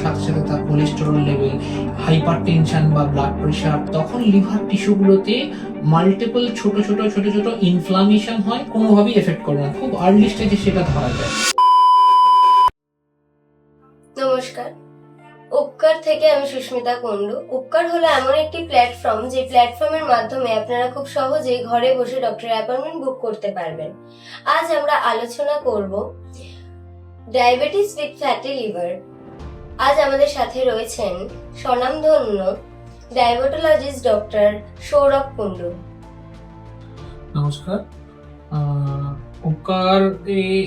সাথে cholesterol level hyper tension বা blood pressure তখন লিভার টিস্যুগুলোতে মাল্টিপল ছোট ছোট ছোট ছোট ইনফ্লামেশন হয়, কোনোভাবেই এফেক্ট করে না। খুব আর্লি স্টেজে সেটা ধরা যায়। নমস্কার। উপকার থেকে আমি সুস্মিতা কুণ্ডু। উপকার হলো এমন একটি প্ল্যাটফর্ম যে প্ল্যাটফর্মের মাধ্যমে আপনারা খুব সহজেই ঘরে বসে ডক্টরের অ্যাপয়েন্টমেন্ট বুক করতে পারবেন। আজ আমরা আলোচনা করব ডায়াবেটিস উইথ ফ্যাটি লিভার আজ আমাদের সাথে রয়েছেন স্বনামধন্য ডায়াবেটোলজিস্ট ডক্টর সৌরভ কুণ্ডু। নমস্কার। উপকার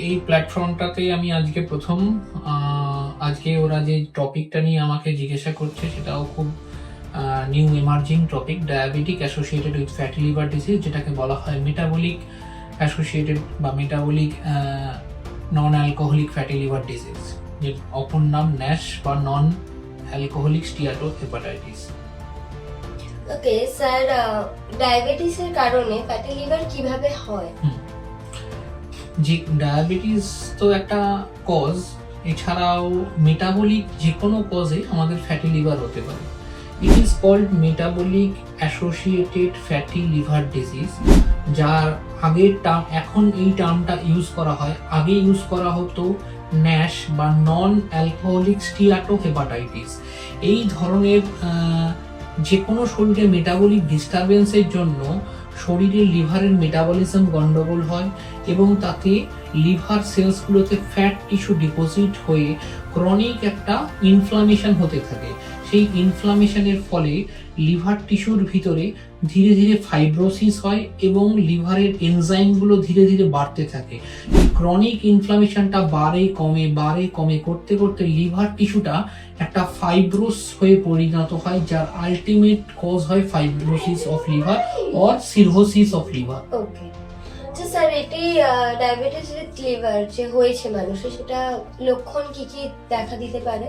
এই প্ল্যাটফর্মটাতে আমি আজকে প্রথম। আজকে ওরা যে টপিকটা নিয়ে আমাকে জিজ্ঞাসা করছে সেটাও খুব new emerging topic diabetic associated with fatty liver disease যেটাকে বলা হয় মেটাবলিক অ্যাসোসিয়েটেড বা metabolic non alcoholic fatty liver disease যে অপর নাম ন্যাশ বা non alcoholic steatohepatitis okay sir ডায়াবেটিসের কারণে ফ্যাটি লিভার কীভাবে হয়? যে ডায়াবেটিস তো একটা কজ এছাড়াও মেটাবলিক যে কোনো কজে আমাদের ফ্যাটি লিভার হতে পারে। It is called metabolic associated fatty liver disease যার আগের টার্ম এখন এই টার্মটা ইউজ করা হয়। আগে ইউজ করা হতো ন্যাশ বা নন অ্যালকোহলিক স্টিয়াটো হেপাটাইটিস। এই ধরনের যে কোনো শরীরে মেটাবলিক ডিস্টারবেন্সের জন্য শরীরের লিভারের মেটাবলিজম গণ্ডগোল হয় এবং তাতে লিভার সেলসগুলোতে ফ্যাট টিস্যু ডিপোজিট হয়ে ক্রনিক একটা ইনফ্লামেশন হতে থাকে। সেই ইনফ্লামেশনের ফলে লিভার টিস্যুর ভিতরে ধীরে ধীরে ফাইব্রোসিস হয় এবং লিভারের এনজাইমগুলো ধীরে ধীরে বাড়তে থাকে। ক্রনিক ইনফ্লামেশনটা বাড়ে, কমে বাড়ে, কমে করতে করতে লিভার টিস্যুটা একটা ফাইব্রোস হয়ে পরিণত হয়, যার আলটিমেট কজ হয় fibrosis of liver or cirrhosis of liver okay sir, এটি ডায়াবেটিস উইথ লিভার যে হয়েছে মানুষের, সেটা লক্ষণ কি কি দেখা দিতে পারে?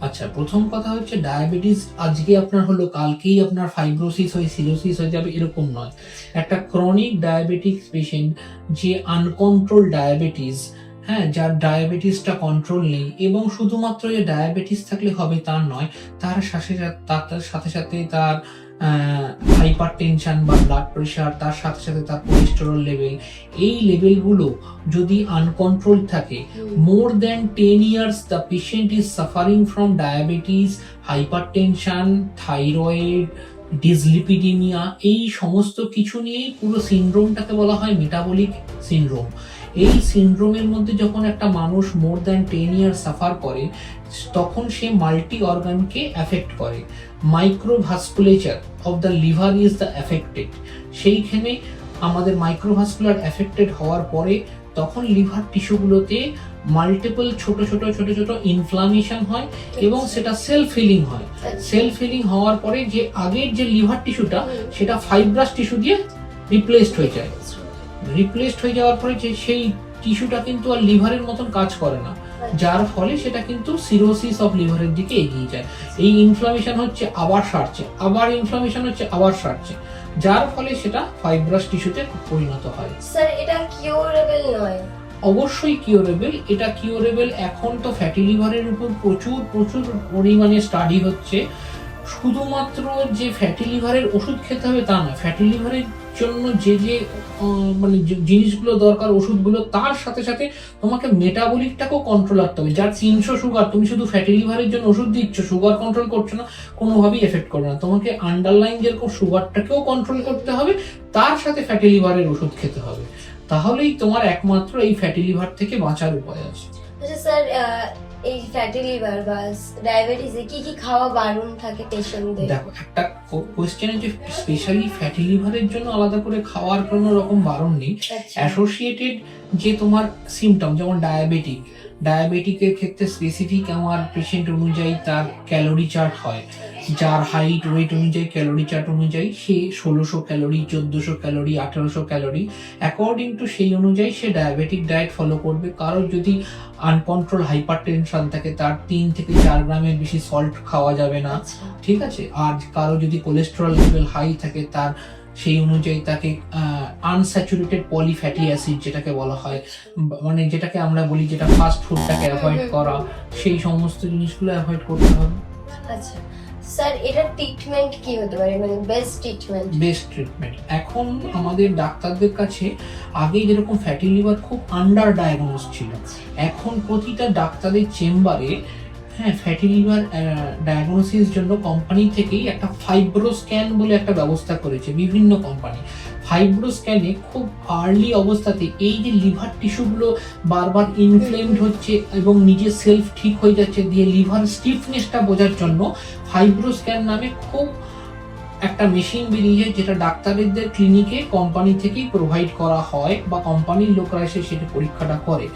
আচ্ছা প্রথম কথা হচ্ছে ডায়াবেটিস আজকে আপনার হলো, কালকেই আপনার ফাইব্রোসিস হয় সিরোসিস হয়ে যাবে, এরকম নয়। একটা ক্রনিক ডায়াবেটিক পেশেন্ট যে আনকন্ট্রোল ডায়াবেটিস হ্যাঁ যার ডায়াবেটিসটা কন্ট্রোল নেই এবং শুধুমাত্র যে ডায়াবেটিস থাকলে হবে তা নয় তার সাথে সাথে- তার তার সাথে সাথে তার হাইপার টেনশন বা ব্লাড প্রেশার তার সাথে সাথে তার কোলেস্টেরল লেভেল এই লেভেলগুলো যদি আনকন্ট্রোল থাকে more than 10 years the patient is suffering from diabetes hypertension thyroid dyslipidemia এই সমস্ত কিছু নিয়েই পুরো সিনড্রোমটাকে বলা হয় মেটাবলিক সিনড্রোম এই সিনড্রোমের মধ্যে যখন একটা মানুষ more than ten year suffer করে তখন সে মাল্টি অর্গানকে অ্যাফেক্ট করে। Microvasculature of the liver is the affected সেইখানে আমাদের মাইক্রোভাস্কুলার অ্যাফেক্টেড হওয়ার পরে তখন লিভার টিস্যুগুলোতে মাল্টিপল ছোট ছোট ছোট ছোট ইনফ্লামেশন হয় এবং সেটা সেলফ হিলিং হয়। সেলফ হিলিং হওয়ার পরে যে আগের যে লিভার টিস্যুটা সেটা ফাইব্রাস টিস্যু দিয়ে রিপ্লেসড হয়ে যায়। রিপ্লেসড হয়ে যাওয়ার পরে যে সেই টিস্যুটা কিন্তু আর লিভারের মতন কাজ করে না। যার ফলে সেটা কিন্তু সিরোসিস অফ লিভারের দিকে এগিয়ে যায়। এই ইনফ্লামেশন হচ্ছে আবার সারছে আবার ইনফ্লামেশন হচ্ছে আবার সারছে। যার ফলে সেটা ফাইব্রাস টিস্যুতে পরিণত হয়। স্যার এটা কিউরেবল নয়। অবশ্যই কিউরেবল এটা কিউরেবল এখন তো ফ্যাটি লিভারের উপর প্রচুর প্রচুর পরিমাণে স্টাডি হচ্ছে। শুধুমাত্র যে ফ্যাটি লিভারের ওষুধ খেতে হবে তা নয় ফ্যাটি লিভারের জন্য যে যে মানে জিনিসগুলো দরকার ওষুধগুলো, তার সাথে সাথে তোমাকে মেটাবলিকটাকেও কন্ট্রোল রাখতে হবে। যার তিনশো সুগার তুমি শুধু ফ্যাটি লিভারের জন্য ওষুধ দিচ্ছ সুগার কন্ট্রোল করছ না, কোনোভাবেই এফেক্ট করবে না। তোমাকে আন্ডারলাইন যেরকম সুগারটাকেও কন্ট্রোল করতে হবে, তার সাথে ফ্যাটি লিভারের ওষুধ খেতে হবে। তাহলেই তোমার একমাত্র এই ফ্যাটি লিভার থেকে বাঁচার উপায় আছে। আচ্ছা স্যার এই ফ্যাটি লিভার বা ডায়াবেটিসে কি কি খাওয়া বারণ থাকে পেশেন্টদের দেখো একটা কোয়েশ্চেনে যে স্পেশালি ফ্যাটি লিভারের জন্য আলাদা করে খাওয়ার কোনো রকম বারণ নেই। আচ্ছা। অ্যাসোসিয়েটেড যে তোমার সিমটম যেমন ডায়াবেটিক ডায়াবেটিকের ক্ষেত্রে স্পেসিফিক আমার পেশেন্ট অনুযায়ী তার ক্যালোরি চার্ট হয়। যার হাইট ওয়েট অনুযায়ী ক্যালোরি চার্ট অনুযায়ী সে ষোলোশো ক্যালোরি চোদ্দোশো ক্যালোরি আঠারোশো ক্যালোরি অ্যাকর্ডিং টু সেই অনুযায়ী সে ডায়াবেটিক ডায়েট ফলো করবে। কারোর যদি আনকন্ট্রোল হাইপার টেনশন থাকে তার তিন থেকে চার গ্রামের বেশি সল্ট খাওয়া যাবে না। আচ্ছা। ঠিক আছে? আর কারও যদি কোলেস্টেরল লেভেল হাই থাকে তার সেই অনুযায়ী তাকে আনস্যাচুরেটেড পলিফ্যাটি অ্যাসিড যেটাকে বলা হয় মানে যেটাকে আমরা বলি যেটা ফাস্ট ফুডটাকে অ্যাভয়েড করা সেই সমস্ত জিনিসগুলো অ্যাভয়েড করতে হবে। আচ্ছা। স্যার, এটা ট্রিটমেন্ট কি হতে পারে? মানে বেস্ট ট্রিটমেন্ট বেস্ট ট্রিটমেন্ট এখন আমাদের ডাক্তারদের কাছে আগে যেরকম ফ্যাটি লিভার খুব আন্ডার ডায়াগনোস ছিল, এখন প্রতিটা ডাক্তারের চেম্বারে হ্যাঁ ফ্যাটি লিভার ডায়াগনোসিস জন্য কোম্পানি থেকেই একটা ফাইব্রো স্ক্যান বলে একটা ব্যবস্থা করেছে বিভিন্ন কোম্পানি ফাইব্রো স্ক্যানে খুব আর্লি অবস্থাতে এই যে লিভার টিস্যুগুলো বারবার ইনফ্লেমড হচ্ছে এবং নিজের সেলফ ঠিক হয়ে যাচ্ছে, দিয়ে লিভার স্টিফনেসটা বোঝার জন্য ফাইব্রো স্ক্যান নামে খুব একটা মেশিন বেরিয়েছে যেটা ডাক্তারদের ক্লিনিকে কোম্পানি থেকেই প্রোভাইড করা হয় বা কোম্পানির লোকরা এসে সেটা পরীক্ষাটা করে।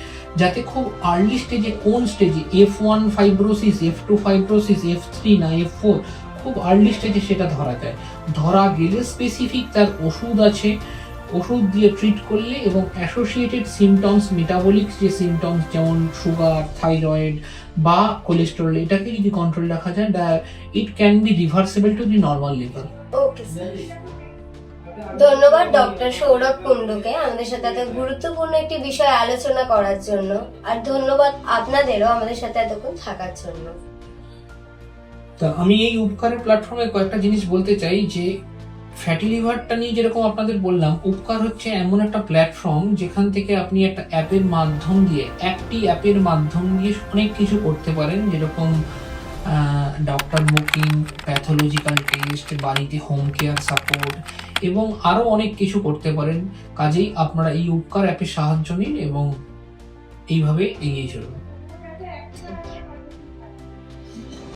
যাতে খুব আর্লি স্টেজে কোন স্টেজে F one fibrosis F two fibrosis F three না এফ ফোর খুব আর্লি স্টেজে সেটা ধরা যায়। ধরা গেলে স্পেসিফিক তার ওষুধ আছে। ওষুধ দিয়ে ট্রিট করলে এবং অ্যাসোসিয়েটেড সিমটমস মেটাবলিক যে সিমটমস যেমন সুগার থাইরয়েড বা কোলেস্টেরল এটাকে যদি কন্ট্রোল রাখা যায় it can be reversible to the normal level okay ধন্যবাদ ডক্টর সৌরভ কুণ্ডুকে আমাদের সাথে এত গুরুত্বপূর্ণ একটি বিষয় আলোচনা করার জন্য। আর ধন্যবাদ আপনাদেরও আমাদের সাথে এতক্ষণ থাকার জন্য। তা আমি এই উপকারের প্ল্যাটফর্মে কয়েকটা জিনিস বলতে চাই যে ফ্যাটি লিভারটা নিয়ে যেরকম আপনাদের বললাম, উপকার হচ্ছে এমন একটা প্ল্যাটফর্ম যেখান থেকে আপনি একটা অ্যাপের মাধ্যম দিয়ে, একটি অ্যাপের মাধ্যম দিয়ে অনেক কিছু করতে পারেন। যেরকম ডক্টর বুকিং প্যাথোলজিক্যাল টেস্ট বাড়িতে হোম কেয়ার সাপোর্ট এবং আরও অনেক কিছু করতে পারেন। কাজেই আপনারা এই উপকার অ্যাপের সাহায্য নিন এবং এইভাবে এগিয়ে চলুন।